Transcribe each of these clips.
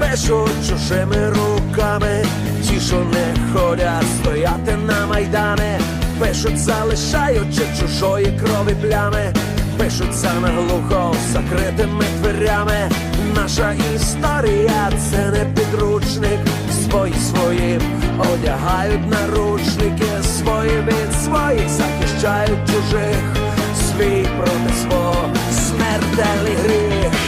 пишуть чужими руками, ті, що не ходять стояти на майдани, пишуть, залишаючи чужої крові плями, пишуться наглухо закритими дверями. Наша історія це не підручник, свої своїм одягають наручники, свої від своїх захищають чужих, свій проти де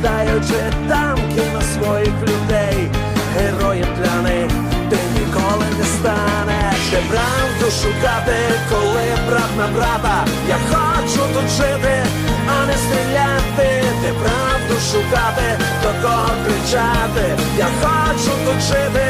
кидаючи танки на своїх людей, героєм для них ти ніколи не станеш. Де правду шукати, коли брат на брата. Я хочу тут жити, а не стріляти, де правду шукати, до кого кричати. Я хочу тут жити,